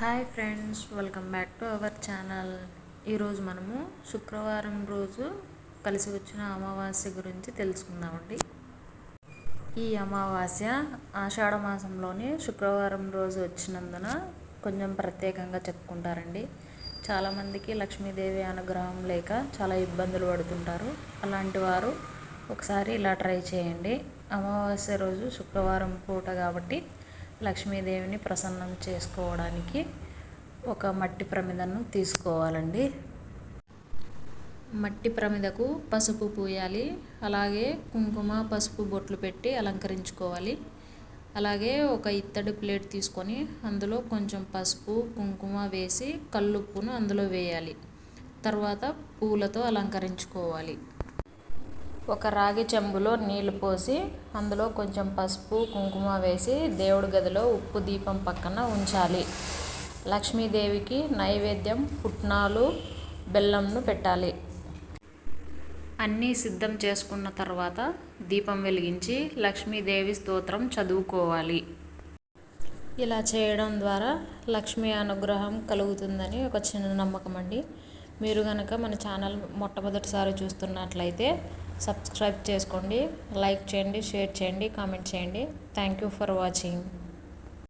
Hi friends welcome back to our channel. ఈరోజు మనము శుక్రవారం రోజు కలిసి వచ్చిన అమావాస్య గురించి తెలుసుకుందామండి. ఈ అమావాస్య ఆషాఢ మాసంలోని శుక్రవారం రోజు వచ్చినందున కొంచెం ప్రత్యేకంగా చెప్పుకుంటారండి. చాలామందికి లక్ష్మీదేవి అనుగ్రహం లేక చాలా ఇబ్బందులు పడుతుంటారు. అలాంటి వారు ఒకసారి ఇలా ట్రై చేయండి. అమావాస్య రోజు శుక్రవారం పూట కాబట్టి లక్ష్మీదేవిని ప్రసన్నం చేసుకోవడానికి ఒక మట్టి ప్రమిదను తీసుకోవాలండి. మట్టి ప్రమిదకు పసుపు పూయాలి అలాగే కుంకుమ పసుపు బొట్లు పెట్టి అలంకరించుకోవాలి. అలాగే ఒక ఇత్తడి ప్లేట్ తీసుకొని అందులో కొంచెం పసుపు కుంకుమ వేసి కల్లుప్పును అందులో వేయాలి. తర్వాత పూలతో అలంకరించుకోవాలి. ఒక రాగి చెంబులో నీళ్ళు పోసి అందులో కొంచెం పసుపు కుంకుమ వేసి దేవుడి గదిలో ఉప్పు దీపం పక్కన ఉంచాలి. లక్ష్మీదేవికి నైవేద్యం పుట్నాలు బెల్లంను పెట్టాలి. అన్నీ సిద్ధం చేసుకున్న తర్వాత దీపం వెలిగించి లక్ష్మీదేవి స్తోత్రం చదువుకోవాలి. ఇలా చేయడం ద్వారా లక్ష్మీ అనుగ్రహం కలుగుతుందని ఒక చిన్న నమ్మకం అండి. మీరు కనుక మన ఛానల్ మొట్టమొదటిసారి చూస్తున్నట్లయితే సబ్స్క్రైబ్ చేసుకోండి లైక్ చేయండి షేర్ చేయండి కామెంట్ చేయండి. Thank you for watching